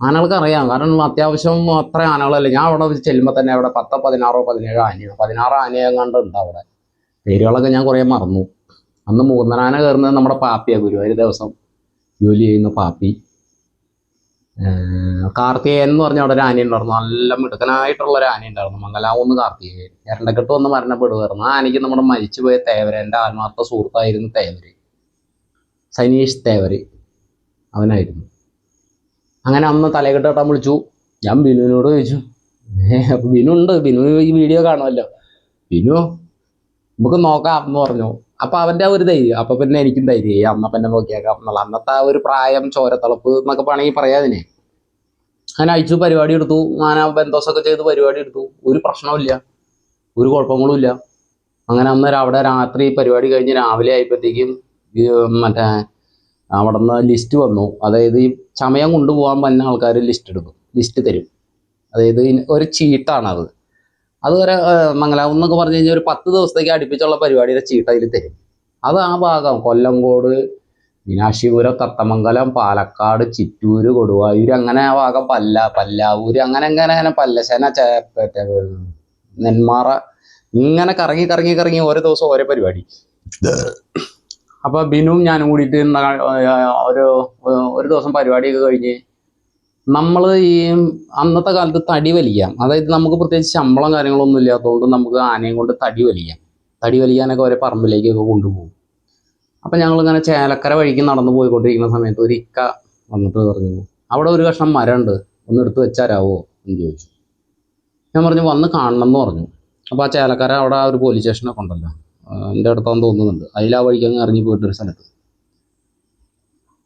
ആനകൾക്ക് അറിയാം കാരണം അത്യാവശ്യം അത്ര ആനകളല്ല. ഞാൻ അവിടെ ചെല്ലുമ്പോൾ തന്നെ അവിടെ പത്തോ പതിനാറോ പതിനേഴോ ആനയാണ് പതിനാറ് ആനയെങ്ങാണ്ട് കണ്ടുണ്ട് അവിടെ. പേരുകളൊക്കെ ഞാൻ കുറേ മറന്നു. അന്ന് മൂന്നനാന കയറുന്നത് നമ്മുടെ പാപ്പിയാണ് ഗുരുവായൂർ ദിവസം ജോലി ചെയ്യുന്ന പാപ്പി. കാർത്തികേയൻ എന്ന് പറഞ്ഞ അവിടെ ഒരു ആന ഉണ്ടായിരുന്നു നല്ല മിടുക്കനായിട്ടുള്ള ഒരു ആന ഉണ്ടായിരുന്നു മംഗലാവുന്ന് കാർത്തികേയൻ. എരണ്ടക്കെട്ട് വന്ന് മരണപ്പെടുകയായിരുന്നു ആ ആനയ്ക്ക് നമ്മുടെ മരിച്ചുപോയ തേവര എന്റെ ആത്മാർത്ഥ സുഹൃത്തായിരുന്നു തേവര്. സനീഷ് തേവര്. അവനായിരുന്നു. അങ്ങനെ അന്ന് തലകെട്ട് കെട്ടാൻ വിളിച്ചു. ഞാൻ ബിനുവിനോട് ചോദിച്ചു അപ്പൊ ബിനു ഉണ്ട്? ബിനു ഈ വീഡിയോ കാണുമല്ലോ? ബിനു നമുക്ക് നോക്കാം എന്ന് പറഞ്ഞു. അപ്പൊ അവന്റെ ഒരു ധൈര്യം. അപ്പൊ പിന്നെ എനിക്കും ധൈര്യമായി അമ്മ പിന്നെ നോക്കിയേക്കാം. എന്നുള്ള അന്നത്തെ ആ ഒരു പ്രായം ചോരത്തളപ്പ് എന്നൊക്കെ വേണമെങ്കിൽ പറയാതിനെ അങ്ങനെ അയച്ചു പരിപാടി എടുത്തു. ഞാൻ ബന്ധോസൊക്കെ ചെയ്ത് പരിപാടി എടുത്തു. ഒരു പ്രശ്നവുമില്ല ഒരു കുഴപ്പങ്ങളും ഇല്ല. അങ്ങനെ അന്നേരം അവിടെ രാത്രി പരിപാടി കഴിഞ്ഞ് രാവിലെ ആയപ്പോഴത്തേക്കും മറ്റേ അവിടെ നിന്ന് ലിസ്റ്റ് വന്നു. അതായത് ഈ ചമയം കൊണ്ടുപോകാൻ പറ്റുന്ന ആൾക്കാർ ലിസ്റ്റ് എടുക്കും. ലിസ്റ്റ് തരും. അതായത് ഒരു ചീട്ടാണത്. അത് വരെ മംഗലാപുരം എന്നൊക്കെ പറഞ്ഞു കഴിഞ്ഞാൽ ഒരു പത്ത് ദിവസത്തേക്ക് അടുപ്പിച്ചുള്ള പരിപാടിയുടെ ചീട്ട് അതിൽ തരും. അത് ആ ഭാഗം കൊല്ലംകോട് മീനാക്ഷിപുരം തത്തമംഗലം പാലക്കാട് ചിറ്റൂര് കൊടുവായൂര് അങ്ങനെ ആ ഭാഗം പല്ല പല്ലാവൂര് അങ്ങനെ അങ്ങനെ അങ്ങനെ പല്ലശന നെന്മാറ ഇങ്ങനെ കറങ്ങി കറങ്ങി കറങ്ങി ഓരോ ദിവസം ഓരോ പരിപാടി. അപ്പൊ ബിനുവും ഞാനും കൂടിയിട്ട് ഒരു ഒരു ദിവസം പരിപാടിയൊക്കെ കഴിഞ്ഞ് നമ്മൾ ഈ അന്നത്തെ കാലത്ത് തടി വലിക്കാം. അതായത് നമുക്ക് പ്രത്യേകിച്ച് ശമ്പളം കാര്യങ്ങളൊന്നും ഇല്ലാത്തതുകൊണ്ട് നമുക്ക് ആനയും കൊണ്ട് തടി വലിക്കാം. തടി വലിക്കാനൊക്കെ ഓരോ പറമ്പിലേക്കൊക്കെ കൊണ്ടുപോകും. അപ്പം ഞങ്ങളിങ്ങനെ ചേലക്കര വഴിക്ക് നടന്നു പോയിക്കൊണ്ടിരിക്കുന്ന സമയത്ത് ഒരു ഇക്ക വന്നിട്ട് പറഞ്ഞു അവിടെ ഒരു കഷ്ണം മരമുണ്ട് ഒന്ന് എടുത്ത് വെച്ചാരാവോ? എന്ന് ചോദിച്ചു. ഞാൻ പറഞ്ഞു വന്ന് കാണണം എന്ന് പറഞ്ഞു. അപ്പോൾ ആ ചേലക്കര അവിടെ ആ ഒരു പോലീസ് സ്റ്റേഷനൊക്കെ ഉണ്ടല്ലോ. എന്റെ അടുത്താന്ന് തോന്നുന്നുണ്ട്. അതിൽ ആ വഴിക്ക് അങ്ങ് ഇറങ്ങി പോയിട്ടൊരു സ്ഥലത്ത്.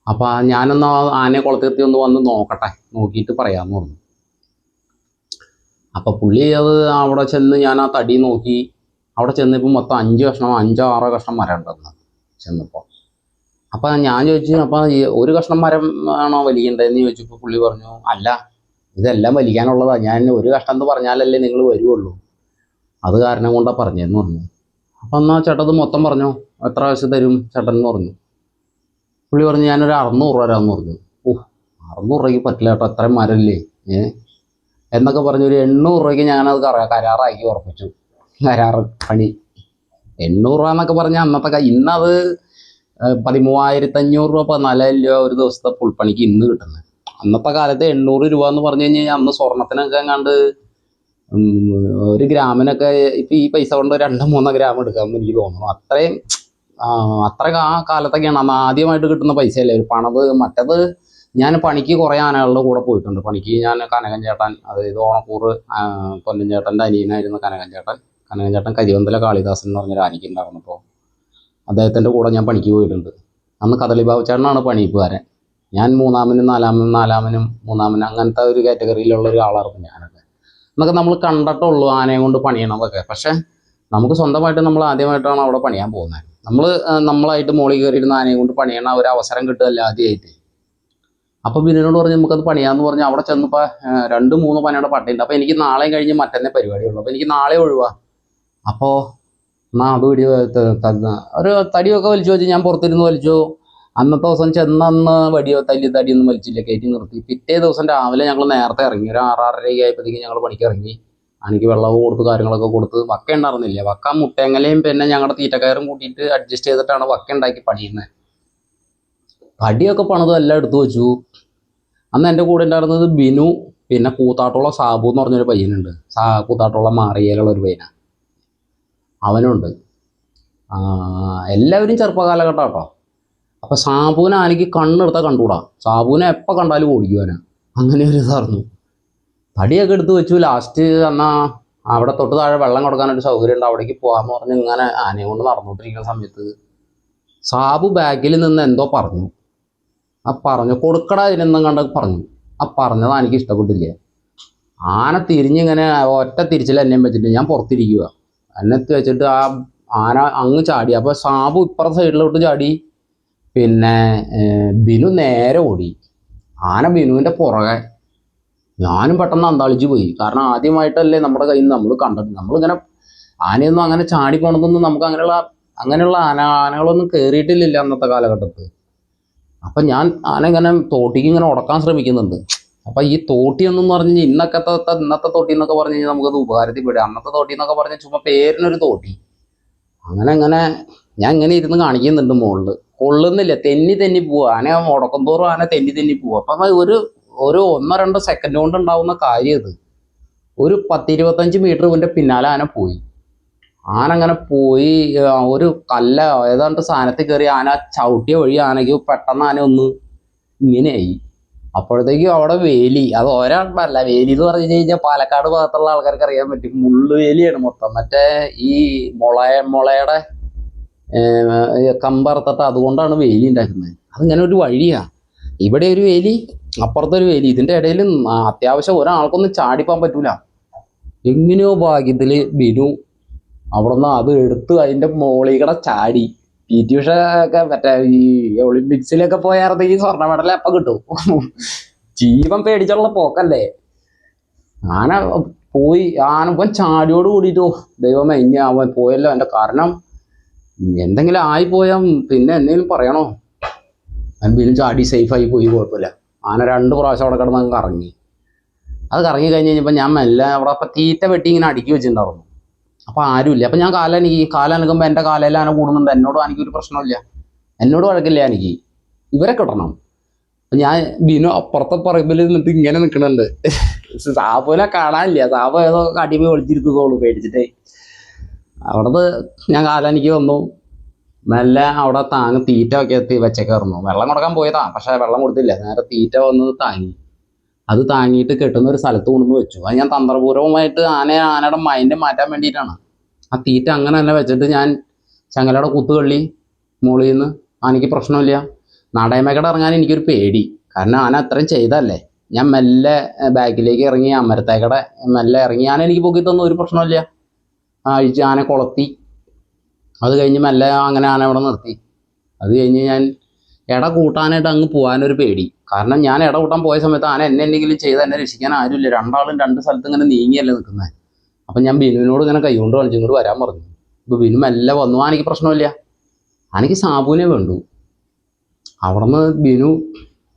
അപ്പോൾ ഞാനൊന്ന് ആ ആനയെ കുളത്തിരുത്തി ഒന്ന് വന്ന് നോക്കട്ടെ. നോക്കിയിട്ട് പറയാമെന്ന് പറഞ്ഞു. അപ്പോൾ പുള്ളി അത് അവിടെ ചെന്ന് ഞാൻ ആ തടി നോക്കി. അവിടെ ചെന്നപ്പോൾ മൊത്തം അഞ്ച് കഷ്ണം അഞ്ചോ ആറോ കഷ്ണം മരം ഉണ്ടെന്ന് ചെന്നപ്പോൾ അപ്പോൾ ഞാൻ ചോദിച്ചു അപ്പോൾ ഒരു കഷ്ണം മരം ആണോ വലിക്കേണ്ടതെന്ന് ചോദിച്ചപ്പോൾ പുള്ളി പറഞ്ഞു അല്ല ഇതെല്ലാം വലിക്കാനുള്ളതാണ് ഞാൻ ഒരു കഷ്ണം എന്ന് പറഞ്ഞാലല്ലേ നിങ്ങൾ വരുവുള്ളൂ. അത് കാരണം കൊണ്ടാണ് പറഞ്ഞതെന്ന് പറഞ്ഞു. എന്നാൽ അത് മൊത്തം പറഞ്ഞു? എത്ര ആവശ്യം തരും? ചേട്ടൻ എന്ന് പറഞ്ഞു. പുള്ളി പറഞ്ഞു ഞാനൊരു അറുന്നൂറ് രൂപ തരാമെന്ന് പറഞ്ഞു. ഓ അറുന്നൂറ് രൂപയ്ക്ക് പറ്റില്ല കേട്ടോ അത്രയും മരമില്ലേ ഏ? എന്നൊക്കെ പറഞ്ഞു ഒരു എണ്ണൂറ് രൂപയ്ക്ക് ഞാനത് കരാറാക്കി ഉറപ്പിച്ചു. കരാറ് പണി. എണ്ണൂറ് രൂപ എന്നൊക്കെ പറഞ്ഞാൽ അന്നത്തെ കാ- ഇന്നത് ഏഹ് പതിമൂവായിരത്തി അഞ്ഞൂറ് രൂപ പതിനാലായിരം രൂപ ഒരു ദിവസത്തെ പുൽപ്പണിക്ക് ഇന്ന് കിട്ടുന്നത്. അന്നത്തെ കാലത്ത് എണ്ണൂറ് രൂപ എന്ന് പറഞ്ഞു കഴിഞ്ഞാൽ അന്ന് സ്വർണത്തിനൊക്കെ എങ്ങാണ്ട് ഒരു ഗ്രാമിനൊക്കെ ഇപ്പം ഈ പൈസ കൊണ്ട് രണ്ടോ മൂന്നോ ഗ്രാം എടുക്കാമെന്ന് എനിക്ക് തോന്നുന്നു. അത്രയും അത്ര ആ കാലത്തൊക്കെയാണ്. അന്ന് ആദ്യമായിട്ട് കിട്ടുന്ന പൈസയല്ലേ? ഒരു പണത് മറ്റത് ഞാൻ പണിക്ക് കുറേ ആനകളുടെ കൂടെ പോയിട്ടുണ്ട്. പണിക്ക് ഞാൻ കനകഞ്ചേട്ടൻ അതായത് ഓണക്കൂർ കൊല്ലഞ്ചേട്ടന്റെ കൊല്ലം ചേട്ടന്റെ അനിയനായിരുന്നു കനകൻ ചേട്ടൻ. കനകൻ ചേട്ടൻ കരിവന്തല കാളിദാസൻ എന്ന് പറഞ്ഞൊരു ആനയ്ക്കുണ്ടായിരുന്നപ്പോൾ അദ്ദേഹത്തിന്റെ കൂടെ ഞാൻ പണിക്ക് പോയിട്ടുണ്ട്. അന്ന് കദളി ബാബുച്ചേട്ടനാണ് പണിയിപ്പുകാരൻ. ഞാൻ മൂന്നാമനും നാലാമനും നാലാമനും മൂന്നാമനും അങ്ങനത്തെ ഒരു കാറ്റഗറിയിലുള്ള ഒരാളായിരുന്നു ഞാനൊക്കെ. എന്നൊക്കെ നമ്മൾ കണ്ടിട്ടുള്ളൂ ആനയെ കൊണ്ട് പണിയണതൊക്കെ പക്ഷേ നമുക്ക് സ്വന്തമായിട്ട് നമ്മൾ ആദ്യമായിട്ടാണ് അവിടെ പണിയാൻ പോകുന്നത്. നമ്മൾ നമ്മളായിട്ട് മോളിൽ കയറിയിരുന്ന ആനയെ കൊണ്ട് പണിയണ ഒരു അവസരം കിട്ടുകയല്ല ആദ്യമായിട്ട്. അപ്പോൾ ബിനുവിനോട് പറഞ്ഞ് നമുക്കത് പണിയാന്ന് പറഞ്ഞ് അവിടെ ചെന്നപ്പോൾ രണ്ട് മൂന്ന് പനയുടെ പട്ടിയുണ്ട്. അപ്പോൾ എനിക്ക് നാളെ കഴിഞ്ഞ് മറ്റന്നെ പരിപാടിയുള്ളൂ. അപ്പോൾ എനിക്ക് നാളെ ഒഴിവാ. അപ്പോൾ എന്നാ അത് ത- ഒരു തടിയൊക്കെ വലിച്ചു വെച്ച് ഞാൻ പുറത്തിരുന്ന് വലിച്ചു. അന്നത്തെ ദിവസം ചെന്നന്ന് വടിയോ തല്ലി തടിയൊന്നും വലിച്ചില്ല. കയറ്റി നിർത്തി. പിറ്റേ ദിവസം രാവിലെ ഞങ്ങൾ നേരത്തെ ഇറങ്ങി. ഒരു ആറാറര ആയപ്പോഴത്തേക്ക് ഞങ്ങൾ പണിക്ക് ഇറങ്ങി. എനിക്ക് വെള്ളവും കൊടുത്ത് കാര്യങ്ങളൊക്കെ കൊടുത്ത് വക്ക ഉണ്ടായിരുന്നില്ല. വക്ക മുട്ടേങ്ങലയും പിന്നെ ഞങ്ങളുടെ തീറ്റക്കയറും കൂട്ടിയിട്ട് അഡ്ജസ്റ്റ് ചെയ്തിട്ടാണ് വക്ക ഉണ്ടാക്കി പണിയുന്നത് തടിയൊക്കെ പണിതും എല്ലാം എടുത്തു വെച്ചു. അന്ന് എന്റെ കൂടെ ഉണ്ടായിരുന്നത് ബിനു പിന്നെ കൂത്താട്ടുള്ള സാബു എന്ന് പറഞ്ഞൊരു പയ്യനുണ്ട്. സാ കൂത്താട്ടുള്ള മാറിയേലുള്ള ഒരു പയ്യനാണ് അവനുണ്ട്. എല്ലാവരും ചെറുപ്പകാലഘട്ടം കേട്ടോ അപ്പോൾ സാബുവിനെ ആനയ്ക്ക് കണ്ണെടുത്താൽ കണ്ടുകൂടാ. സാബുവിനെ എപ്പോൾ കണ്ടാലും ഓടിക്കുവാനാ അങ്ങനെ ഒരു ഇതായിരുന്നു തടിയൊക്കെ എടുത്ത് വെച്ചു. ലാസ്റ്റ് എന്നാ അവിടെ തൊട്ട് താഴെ വെള്ളം കൊടുക്കാനൊരു സൗകര്യം ഉണ്ട്. അവിടേക്ക് പോകാമെന്ന് പറഞ്ഞ് ഇങ്ങനെ ആനയെ കൊണ്ട് നടന്നുകൊണ്ടിരിക്കുന്ന സമയത്ത് സാബു ബാഗിൽ നിന്ന് എന്തോ പറഞ്ഞു. ആ പറഞ്ഞു കൊടുക്കടാ ഇതിനെന്നും കണ്ട് പറഞ്ഞു. ആ പറഞ്ഞത് എനിക്ക് ഇഷ്ടപ്പെട്ടില്ല. ആന തിരിഞ്ഞിങ്ങനെ ഒറ്റ തിരിച്ചിൽ എന്നെയും വെച്ചിട്ട് ഞാൻ പുറത്തിരിക്കുക എന്നെ വെച്ചിട്ട് ആ ആന അങ്ങ് ചാടി. അപ്പോൾ സാബു ഇപ്പുറത്തെ സൈഡിലോട്ട് ചാടി. പിന്നെ ബിനു നേരെ ഓടി. ആന ബിനുവിന്റെ പുറകെ. ഞാനും പെട്ടെന്ന് അന്താളിച്ച് പോയി. കാരണം ആദ്യമായിട്ടല്ലേ നമ്മുടെ കയ്യിൽ നിന്ന് നമ്മൾ കണ്ടത്. നമ്മളിങ്ങനെ ആനയൊന്നും അങ്ങനെ ചാടി പോണതൊന്നും നമുക്ക് അങ്ങനെയുള്ള അങ്ങനെയുള്ള ആന ആനകളൊന്നും കയറിയിട്ടില്ല അന്നത്തെ കാലഘട്ടത്ത്. അപ്പം ഞാൻ ആന ഇങ്ങനെ തോട്ടിക്ക് ഇങ്ങനെ ഉടക്കാൻ ശ്രമിക്കുന്നുണ്ട്. അപ്പം ഈ തോട്ടി എന്നു പറഞ്ഞു കഴിഞ്ഞാൽ ഇന്നത്തെ തോട്ടി എന്നൊക്കെ പറഞ്ഞു കഴിഞ്ഞാൽ നമുക്കത് ഉപകാരത്തിൽ പെടും അന്നത്തെ തോട്ടി എന്നൊക്കെ പറഞ്ഞാൽ ചുമ്മാ പേരിനൊരു തോട്ടി. അങ്ങനെ അങ്ങനെ ഞാൻ ഇങ്ങനെ ഇരുന്ന് കാണിക്കുന്നുണ്ട് മുകളിൽ കൊള്ളുന്നില്ല. തെന്നി തെന്നി പോവുക ആന മുടക്കം തോറും ആന തെന്നി തെന്നി പോവുക അപ്പം ഒരു ഒരു ഒന്നോ രണ്ടോ സെക്കൻഡ് കൊണ്ട് ഉണ്ടാവുന്ന കാര്യം ഇത്. ഒരു പത്തിരുപത്തഞ്ച് മീറ്റർ ഇവന്റെ പിന്നാലെ ആന പോയി. ആന അങ്ങനെ പോയി ഒരു കല്ല ഏതാണ്ട് സാധനത്തിൽ കയറി ആന ചവിട്ടിയ വഴി ആനയ്ക്ക് പെട്ടെന്ന് ആന ഒന്ന് ഇങ്ങനെയായി. അപ്പോഴത്തേക്കും അവിടെ വേലി. അത് ഒരാളല്ല വേലി എന്ന് പറഞ്ഞു കഴിഞ്ഞാൽ പാലക്കാട് ഭാഗത്തുള്ള ആൾക്കാർക്ക് അറിയാൻ പറ്റും. മുള്ളു വേലിയാണ് മൊത്തം. മറ്റേ ഈ മുള മുളയുടെ കമ്പറുത്തിട്ട് അതുകൊണ്ടാണ് വേലി ഉണ്ടാക്കുന്നത്. അതിങ്ങനെ ഒരു വഴിയാണ് ഇവിടെ ഒരു വേലി അപ്പുറത്തൊരു വേലി. ഇതിന്റെ ഇടയിൽ അത്യാവശ്യം ഒരാൾക്കൊന്നും ചാടിപ്പോൻ പറ്റൂല. എങ്ങനെയോ ഭാഗ്യത്തിൽ ബിനു അവിടെ നിന്ന് അത് എടുത്ത് അതിന്റെ മോളിൽ കൂടെ ചാടി. പി ടി ഉഷ ഒക്കെ മറ്റേ ഈ ഒളിമ്പിക്സിലൊക്കെ പോയായിരുന്നെങ്കിൽ സ്വർണ മെഡൽ എപ്പം കിട്ടും. ജീവൻ പേടിച്ചുള്ള പോക്കല്ലേ. ആന പോയി ആന ഇപ്പം ചാടിയോട് കൂടിയിട്ടോ ദൈവമേ ഇനി അവൻ പോയല്ലോ. എന്റെ കാരണം എന്തെങ്കിലും ആയിപ്പോയാൽ പിന്നെ എന്തെങ്കിലും പറയണോ? അവൻ പിന്നെ ചാടി സേഫായി പോയി കുഴപ്പമില്ല. ആന രണ്ട് പ്രാവശ്യം അവിടെ കിടന്ന് അങ്ങ് കറങ്ങി. അത് കറങ്ങി കഴിഞ്ഞ് കഴിഞ്ഞപ്പോൾ ഞാൻ മെല്ലെ അവിടെ അപ്പം തീറ്റ വെട്ടി ഇങ്ങനെ അടുക്കി വെച്ചിട്ടുണ്ടായിരുന്നു. അപ്പോൾ ആരുമില്ല. അപ്പം ഞാൻ കാലനക്ക് കാലനക്കുമ്പോൾ എന്റെ കാലയിൽ ആന കൂടുന്നുണ്ട്. എന്നോട് എനിക്കൊരു പ്രശ്നമില്ല എന്നോട് വഴക്കില്ല എനിക്ക് ഇവരെ കിട്ടണം അപ്പം ഞാൻ ബിനു അപ്പുറത്തെ പറമ്പിൽ നിന്നിട്ട് ഇങ്ങനെ നിൽക്കണുണ്ട് സാബുനെ കാണാനില്ല. സാബു ഏതോ അടിമ ഒളിച്ചിരിക്കുന്നോളൂ പേടിച്ചിട്ടേ. അവിടുന്ന് ഞാൻ കാലനിക്ക് വന്നു. മെല്ലെ അവിടെ താങ്ങ് തീറ്റ ഒക്കെ എത്തി വെച്ചേക്കായിരുന്നു വെള്ളം കൊടുക്കാൻ പോയതാ പക്ഷേ വെള്ളം കൊടുത്തില്ല. നേരെ തീറ്റ വന്നത് താങ്ങി. അത് താങ്ങിയിട്ട് കെട്ടുന്ന ഒരു സ്ഥലത്ത് കൊണ്ടുവന്ന് വെച്ചു. അത് ഞാൻ തന്ത്രപൂർവമായിട്ട് ആനയെ ആനയുടെ മൈൻഡ് മാറ്റാൻ വേണ്ടിയിട്ടാണ്. ആ തീറ്റ അങ്ങനെ തന്നെ വെച്ചിട്ട് ഞാൻ ചങ്ങലയുടെ കുത്തുകള്ളി മുകളിൽ നിന്ന് ആനയ്ക്ക് പ്രശ്നമില്ല. നടയമേക്കട ഇറങ്ങാൻ എനിക്കൊരു പേടി. കാരണം ആന അത്രയും ചെയ്തല്ലേ ഞാൻ മെല്ലെ ബാക്കിലേക്ക് ഇറങ്ങി അമരത്തേക്കടെ മെല്ലെ ഇറങ്ങി. ആന എനിക്ക് പൊക്കി തന്നു ഒരു പ്രശ്നമില്ല അഴിച്ച് ആനെ കൊളത്തി. അത് കഴിഞ്ഞ് മെല്ലെ അങ്ങനെ ആന അവിടെ നിർത്തി. അത് കഴിഞ്ഞ് ഞാൻ ഇട കൂട്ടാനായിട്ട് അങ്ങ് പോകാനൊരു പേടി. കാരണം ഞാൻ ഇട കൂട്ടാൻ പോയ സമയത്ത് ആന എന്നെ എന്തെങ്കിലും ചെയ്ത് എന്നെ രക്ഷിക്കാൻ ആരുമില്ല. രണ്ടാളും രണ്ട് സ്ഥലത്ത് ഇങ്ങനെ നീങ്ങിയല്ലേ നിൽക്കുന്നത് അപ്പം ഞാൻ ബിനുവിനോട് ഇങ്ങനെ കൈകൊണ്ട് കളിച്ച് ഇങ്ങോട്ട് വരാൻ പറഞ്ഞു. ഇപ്പം ബിനു മെല്ല വന്നു. ആനയ്ക്ക് പ്രശ്നമില്ല. ആനയ്ക്ക് സാബുവിനെ വേണ്ടു. അവിടുന്ന് ബിനു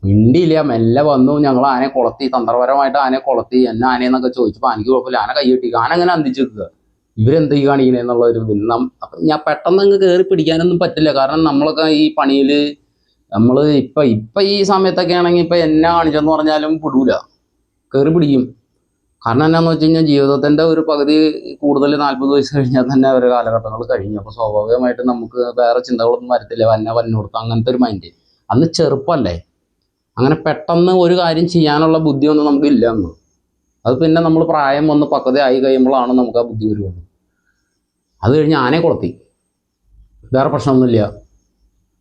മിണ്ടിയില്ല. മെല്ലെ വന്നു. ഞങ്ങൾ ആനയെ കൊളത്തി. തന്ത്രപരമായിട്ട് ആനയെ കൊളത്തി. എന്നെ ആനയെന്നൊക്കെ ചോദിച്ചപ്പോൾ ആനയ്ക്ക് കുഴപ്പമില്ല. ആന കൈ കെട്ടി. ആന അങ്ങനെ അന്തിച്ചു നിൽക്കുക? ഇവരെന്ത് കാണിക്കണേ എന്നുള്ള ഒരു ഇതിൽ അപ്പം ഞാൻ പെട്ടെന്ന് അങ്ങ് കയറി പിടിക്കാനൊന്നും പറ്റില്ല. കാരണം നമ്മളൊക്കെ ഈ പണിയിൽ നമ്മൾ ഇപ്പം ഇപ്പം ഈ സമയത്തൊക്കെ ആണെങ്കിൽ ഇപ്പം എന്നെ കാണിച്ചെന്ന് പറഞ്ഞാലും പിടൂല. കയറി പിടിക്കും. കാരണം എന്നാന്ന് വെച്ച് കഴിഞ്ഞാൽ ജീവിതത്തിന്റെ ഒരു പകുതി കൂടുതൽ നാൽപ്പത് വയസ്സ് കഴിഞ്ഞാൽ തന്നെ ഒരു കാലഘട്ടങ്ങൾ കഴിഞ്ഞു. അപ്പോൾ സ്വാഭാവികമായിട്ട് നമുക്ക് വേറെ ചിന്തകളൊന്നും വരത്തില്ല. വന്ന വന്നോടത്ത് അങ്ങനത്തെ ഒരു മൈൻഡ് അന്ന് ചെറുപ്പമല്ലേ അങ്ങനെ പെട്ടെന്ന് ഒരു കാര്യം ചെയ്യാനുള്ള ബുദ്ധിയൊന്നും നമുക്ക് ഇല്ല അന്ന്. അത് പിന്നെ നമ്മൾ പ്രായം വന്ന് പക്വതയായി കഴിയുമ്പോഴാണ് നമുക്ക് ആ ബുദ്ധി വരുള്ളൂ. അത് കഴിഞ്ഞ് ആനയെ കൊളത്തി. വേറെ പ്രശ്നമൊന്നുമില്ല.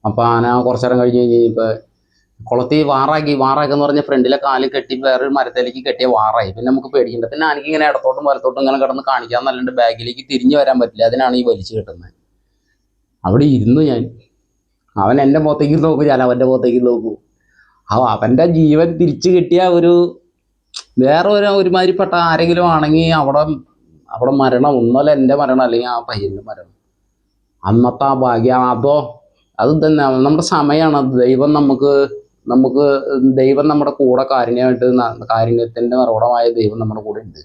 അപ്പോൾ ആന കുറച്ചു നേരം കഴിഞ്ഞ് കഴിഞ്ഞ് ഇപ്പോൾ കുളത്തി വാറാക്കി. വാറാക്കി എന്ന് പറഞ്ഞ ഫ്രണ്ടിലെ കാൽ കെട്ടി വേറൊരു മരത്തിലേക്ക് കെട്ടിയ വാറായി. പിന്നെ നമുക്ക് പേടിക്കണ്ട. പിന്നെ എനിക്ക് ഇങ്ങനെ ഇടത്തോട്ടും വലത്തോട്ടും ഇങ്ങനെ കിടന്ന് നല്ലണ്ട് ബാഗിലേക്ക് തിരിഞ്ഞു വരാൻ പറ്റില്ല. അതിനാണ് ഈ വലിച്ചു കെട്ടുന്നത്. അവിടെ ഇരുന്നു ഞാൻ. അവൻ എന്റെ മുഖത്തേക്ക് നോക്കും. ഞാൻ അവന്റെ മുഖത്തേക്ക് നോക്കൂ. അവ അവന്റെ ജീവൻ തിരിച്ചു കിട്ടിയ ഒരു വേറെ ഒരു ഒരുമാതിരിപ്പെട്ട ആരെങ്കിലും ആണെങ്കിൽ അവിടെ അവിടെ മരണം ഒന്നല്ല എന്റെ മരണം അല്ലെങ്കിൽ ആ പയ്യന്റെ മരണം. അന്നത്തെ ആ ഭാഗ്യം അതോ അത് തന്നെ നമ്മുടെ സമയമാണ് അത്. ദൈവം നമുക്ക് നമുക്ക് ദൈവം നമ്മുടെ കൂടെ കാരുണ്യമായിട്ട് കാരുണ്യത്തിന്റെ നിറവടമായ ദൈവം നമ്മുടെ കൂടെ ഉണ്ട്.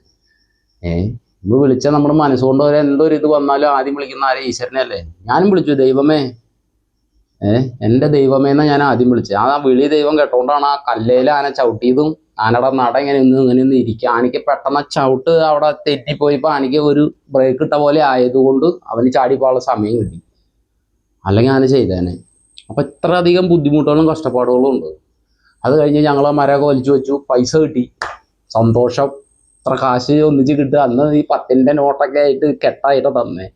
ഏ? നമ്മൾ വിളിച്ചാൽ നമ്മുടെ മനസ്സുകൊണ്ട് ഒരു എന്തൊരു ഇത് വന്നാലും ആദ്യം വിളിക്കുന്ന ആരെ? ഈശ്വരനെ അല്ലേ? ഞാനും വിളിച്ചു ദൈവമേ. ഏഹ് എന്റെ ദൈവമേ എന്നാ ഞാൻ ആദ്യം വിളിച്ചത്. ആ വിളി ദൈവം കേട്ടോണ്ടാണ് ആ കല്ലേലാന ചവിട്ടിയതും ആനയുടെ നട ഇങ്ങനെ ഒന്ന് ഇങ്ങനെ ഒന്ന് ഇരിക്കുക. ആനയ്ക്ക് പെട്ടെന്ന് ചവിട്ട് അവിടെ തെറ്റിപ്പോയിപ്പോൾ ആനയ്ക്ക് ഒരു ബ്രേക്ക് ഇട്ട പോലെ ആയതുകൊണ്ട് അവന് ചാടിപ്പോകാനുള്ള സമയം കിട്ടി. അല്ലെങ്കിൽ ആന ചെയ്തേനെ. അപ്പം ഇത്ര അധികം ബുദ്ധിമുട്ടുകളും കഷ്ടപ്പാടുകളും ഉണ്ട്. അത് കഴിഞ്ഞ് ഞങ്ങൾ മരമൊക്കെ വലിച്ചു വെച്ചു. പൈസ കിട്ടി. സന്തോഷം. ഇത്ര കാശ് ഒന്നിച്ച് കിട്ടുക. അന്ന് ഈ പത്തിന്റെ നോട്ടൊക്കെ ആയിട്ട് കെട്ടായിട്ട് തന്നേ.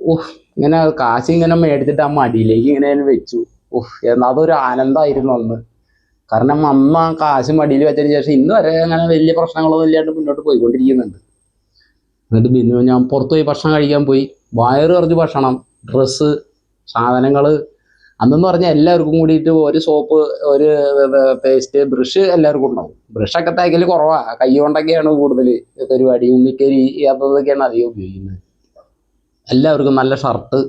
ഓഹ് ഇങ്ങനെ കാശ് ഇങ്ങനെ മേടിച്ചിട്ട് ആ മടിയിലേക്ക് ഇങ്ങനെ വെച്ചു. ഓഹ് അതൊരു ആനന്ദമായിരുന്നു അന്ന്. കാരണം അമ്മ കാശ് മടിയിൽ വെച്ചതിന് ശേഷം ഇന്ന് വരെ അങ്ങനെ വലിയ പ്രശ്നങ്ങളൊന്നും ഇല്ലാണ്ട് മുന്നോട്ട് പോയിക്കൊണ്ടിരിക്കുന്നുണ്ട്. എന്നിട്ട് പിന്നെ ഞാൻ പുറത്ത് പോയി ഭക്ഷണം കഴിക്കാൻ പോയി. വയറ് കുറച്ച് ഭക്ഷണം ഡ്രസ്സ് സാധനങ്ങൾ അന്നെന്ന് പറഞ്ഞാൽ എല്ലാവർക്കും കൂടിയിട്ട് ഒരു സോപ്പ് ഒരു പേസ്റ്റ് ബ്രഷ് എല്ലാവർക്കും ഉണ്ടാവും. ബ്രഷൊക്കെ തേക്കൽ കുറവാണ് കൈ കൊണ്ടൊക്കെയാണ് കൂടുതൽ പരിപാടി. ഉമ്മിക്കരി അതൊക്കെയാണ് അധികം ഉപയോഗിക്കുന്നത്. എല്ലാവർക്കും നല്ല ഷർട്ട്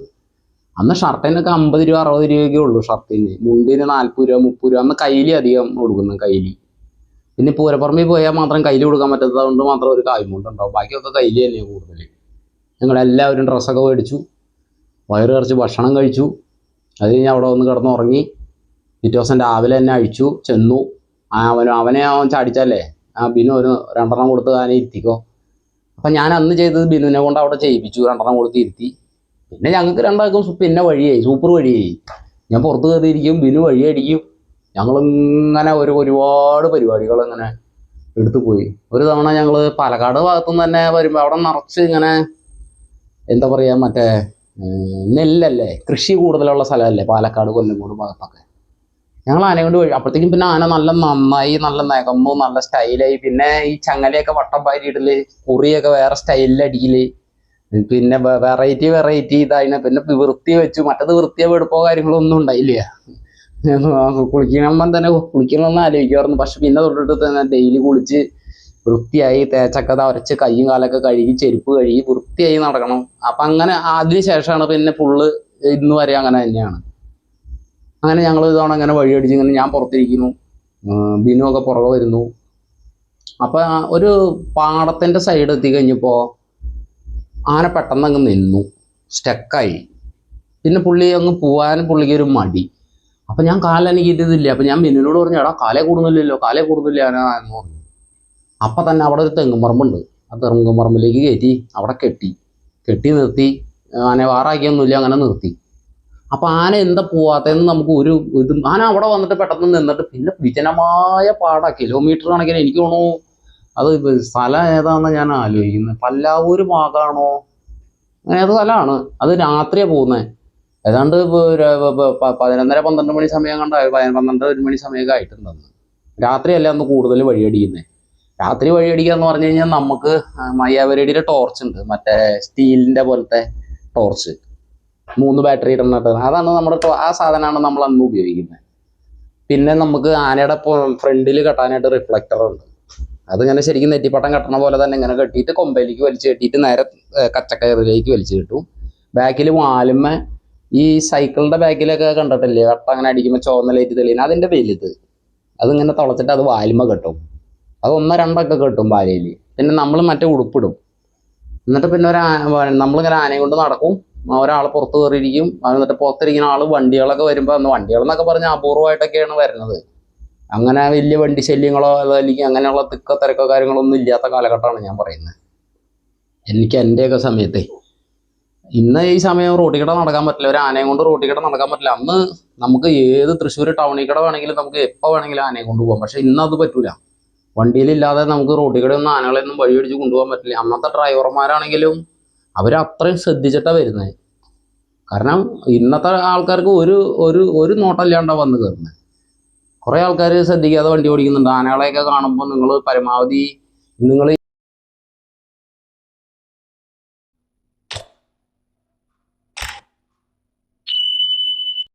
അന്ന് ഷർട്ടിനൊക്കെ അമ്പത് രൂപ അറുപത് രൂപയൊക്കെ ഉള്ളൂ ഷർട്ടിന് മുണ്ടിന് നാൽപ്പത് രൂപ മുപ്പത് രൂപ. അന്ന് കയ്യിലി അധികം കൊടുക്കുന്നു കയ്യിൽ പിന്നെ പൂരപ്പുറമേ പോയാൽ മാത്രം കയ്യിൽ കൊടുക്കാൻ പറ്റാത്തത് കൊണ്ട് മാത്രം ഒരു കായ്മുണ്ടുണ്ടാവും ബാക്കിയൊക്കെ കയ്യിൽ തന്നെയാണ് കൂടുതൽ ഞങ്ങളെല്ലാവരും ഡ്രസ്സൊക്കെ മേടിച്ചു. വയറ് കുറച്ച് ഭക്ഷണം കഴിച്ചു. അത് കഴിഞ്ഞ് അവിടെ വന്ന് കിടന്നുറങ്ങി പിറ്റേ ദിവസം രാവിലെ തന്നെ അഴിച്ചു ചെന്നു. ആ അവന് അവനെ അവൻ ചാടിച്ചല്ലേ ആ ബിനു ഒരു രണ്ടെണ്ണം കൊടുത്ത് അവനെ ഇരുത്തിക്കോ. അപ്പം ഞാൻ അന്ന് ചെയ്തത് ബിനുവിനെ കൊണ്ട് അവിടെ ചെയ്യിപ്പിച്ചു. രണ്ടെണ്ണം കൊടുത്ത് ഇരുത്തി. പിന്നെ ഞങ്ങൾക്ക് രണ്ടാൾക്കും സു- പിന്നെ വഴിയായി സൂപ്പർ വഴിയായി. ഞാൻ പുറത്ത് കയറിയിരിക്കും ബിനു വഴിയടിക്കും ഞങ്ങളിങ്ങനെ ഒരു ഒരുപാട് പരിപാടികൾ ഇങ്ങനെ എടുത്തു പോയി. ഒരു തവണ ഞങ്ങൾ പാലക്കാട് ഭാഗത്തുനിന്ന് തന്നെ വരുമ്പോൾ അവിടെ നിറച്ച് ഇങ്ങനെ എന്താ പറയുക മറ്റേ നെല്ലല്ലേ? കൃഷി കൂടുതലുള്ള സ്ഥലമല്ലേ? പാലക്കാട് കൊല്ലങ്കോട് ഭാഗത്തൊക്കെ. ഞങ്ങൾ ആനയെ കൊണ്ട് വഴി അപ്പോഴത്തേക്കും പിന്നെ ആന നല്ല നന്നായി നല്ല നകന്നു നല്ല സ്റ്റൈലായി പിന്നെ ഈ ചങ്ങലയൊക്കെ വട്ടം പാരിയിടൽ കുറിയൊക്കെ വേറെ സ്റ്റൈലിൽ അടിക്കൽ. പിന്നെ വെറൈറ്റി വെറൈറ്റി ഇതായിന. പിന്നെ വൃത്തി വെച്ചു. മറ്റത് വൃത്തിയോ വെടുപ്പോ കാര്യങ്ങളോ ഒന്നും ഉണ്ടായില്ല. കുളിക്കണം തന്നെ കുളിക്കണമെന്ന് ആലോചിക്കുമായിരുന്നു പക്ഷെ പിന്നെ തൊട്ടിട്ട് തന്നെ ഡെയിലി കുളിച്ച് വൃത്തിയായി തേച്ചൊക്കെ തരച്ച് കൈയും കാലൊക്കെ കഴുകി ചെരുപ്പ് കഴുകി വൃത്തിയായി നടക്കണം. അപ്പം അങ്ങനെ അതിന് ശേഷമാണ് പിന്നെ ഫുള്ള് ഇന്ന് വരെ അങ്ങനെ തന്നെയാണ്. അങ്ങനെ ഞങ്ങൾ ഇതവണ അങ്ങനെ വഴിയടിച്ച് ഇങ്ങനെ ഞാൻ പുറത്തിരിക്കുന്നു. ഉം, ബിനു ഒക്കെ പുറകെ വരുന്നു. അപ്പം ഒരു പാടത്തിന്റെ സൈഡ് എത്തി കഴിഞ്ഞപ്പോൾ ആന പെട്ടെന്ന് അങ്ങ് നിന്നു സ്റ്റക്കായി പിന്നെ പുള്ളി അങ്ങ് പോവാനും പുള്ളിക്ക് ഒരു മടി. അപ്പം ഞാൻ കാലനക്കിയിട്ടില്ല അപ്പം ഞാൻ മിന്നിനോട് പറഞ്ഞു എടാ കാലേ കൂടുന്നില്ലല്ലോ കാലേ കൂടുന്നില്ല ആന എന്ന് പറഞ്ഞു. അപ്പം തന്നെ അവിടെ ഒരു തെങ്ങുംപറമ്പുണ്ട്. ആ തെങ്ങുംപറമ്പിലേക്ക് കയറ്റി അവിടെ കെട്ടി. കെട്ടി നിർത്തി. ആനെ വാറാക്കിയൊന്നുമില്ല അങ്ങനെ നിർത്തി. അപ്പം ആന എന്താ പോവാത്തതെന്ന് നമുക്ക് ഒരു ഇത് ആന അവിടെ വന്നിട്ട് പെട്ടെന്ന് നിന്നിട്ട് പിന്നെ വിജനമായ പാടാ. കിലോമീറ്റർ കണക്കിന് എനിക്ക് തോന്നുന്നു അത് സ്ഥലം ഏതാണെന്ന് ഞാൻ ആലോചിക്കുന്നത് പല്ലാവൂർ ഭാഗമാണോ ഏത് സ്ഥലമാണ് അത് രാത്രിയാണ് പോകുന്നത് ഏതാണ്ട് പതിനൊന്നര പന്ത്രണ്ട് മണി സമയം കണ്ട പന്ത്രണ്ട് ഒരു മണി സമയമൊക്കെ ആയിട്ടുണ്ടെന്ന്. രാത്രിയല്ല അന്ന് കൂടുതൽ വഴിയടിക്കുന്നത് രാത്രി വഴിയടിക്കുക എന്ന് പറഞ്ഞു കഴിഞ്ഞാൽ നമുക്ക് മയ്യാവരടിയുടെ ടോർച്ച് ഉണ്ട്. മറ്റേ സ്റ്റീലിന്റെ പോലത്തെ ടോർച്ച് മൂന്ന് ബാറ്ററി ഇടുന്നിട്ട് അതാണ് നമ്മുടെ ആ സാധനമാണ് നമ്മൾ അന്ന് ഉപയോഗിക്കുന്നത് പിന്നെ നമുക്ക് ആനയുടെ ഫ്രണ്ടിൽ കെട്ടാനായിട്ട് റിഫ്ലക്ടർ ഉണ്ട്. അതിങ്ങനെ ശരിക്കും നെറ്റിപ്പട്ടം കെട്ടണ പോലെ തന്നെ ഇങ്ങനെ കെട്ടിയിട്ട് കൊമ്പയിലേക്ക് വലിച്ചു കെട്ടിയിട്ട് നേരെ കച്ചക്കയറിലേക്ക് വലിച്ചു കിട്ടും. ബാക്കിൽ വാലുമ്മ ഈ സൈക്കിളിന്റെ ബാക്കിലൊക്കെ കണ്ടിട്ടില്ലേ? വട്ട അങ്ങനെ അടിക്കുമ്പോൾ ചുവന്ന ലൈറ്റ് തെളിയുന്ന അതിന്റെ വലുത്. അതിങ്ങനെ തുളച്ചിട്ട് അത് വാലുമ കെട്ടും. അത് ഒന്നോ രണ്ടൊക്കെ കെട്ടും വാലയിൽ പിന്നെ നമ്മൾ മറ്റേ ഉടുപ്പിടും. എന്നിട്ട് പിന്നെ ഒരു നമ്മളിങ്ങനെ ആനയും കൊണ്ട് നടക്കും. ഒരാൾ പുറത്ത് കയറിയിരിക്കും. എന്നിട്ട് പുറത്തിരിക്കുന്ന ആൾ വണ്ടികളൊക്കെ വരുമ്പോൾ വണ്ടികൾ എന്നൊക്കെ അപൂർവമായിട്ടൊക്കെയാണ് വരുന്നത്. അങ്ങനെ വലിയ വണ്ടി ശല്യങ്ങളോ അല്ലെങ്കിൽ അങ്ങനെയുള്ള തിക്കോ തിരക്കോ കാര്യങ്ങളോ ഒന്നും ഇല്ലാത്ത കാലഘട്ടമാണ് ഞാൻ പറയുന്നത്. എനിക്ക് എന്റെയൊക്കെ സമയത്തെ ഇന്ന് ഈ സമയം റോട്ടിൽ കൂടെ നടക്കാൻ പറ്റില്ല. ഒരു ആനയും കൊണ്ട് റോട്ടിൽ കൂടെ നടക്കാൻ പറ്റില്ല. അന്ന് നമുക്ക് ഏത് തൃശ്ശൂർ ടൗണിൽ കൂടെ വേണമെങ്കിലും നമുക്ക് എപ്പോൾ വേണമെങ്കിലും ആനയെ കൊണ്ടുപോകാം പക്ഷേ ഇന്ന് അത് പറ്റില്ല വണ്ടിയിലില്ലാതെ നമുക്ക് റോട്ടിൽ കൂടെ ഒന്നും ആനകളെയൊന്നും വഴിയടിച്ച് കൊണ്ടുപോകാൻ പറ്റില്ല. അന്നത്തെ ഡ്രൈവർമാരാണെങ്കിലും അവർ അത്രയും ശ്രദ്ധിച്ചിട്ടാണ് വരുന്നത്. കാരണം ഇന്നത്തെ ആൾക്കാർക്ക് ഒരു ഒരു ഒരു നോട്ടമില്ലാണ്ടാണ് വന്ന് കയറുന്നത്. കുറേ ആൾക്കാർ ശ്രദ്ധിക്കാതെ വണ്ടി ഓടിക്കുന്നുണ്ട്. ആനകളെയൊക്കെ കാണുമ്പോൾ നിങ്ങൾ പരമാവധി നിങ്ങൾ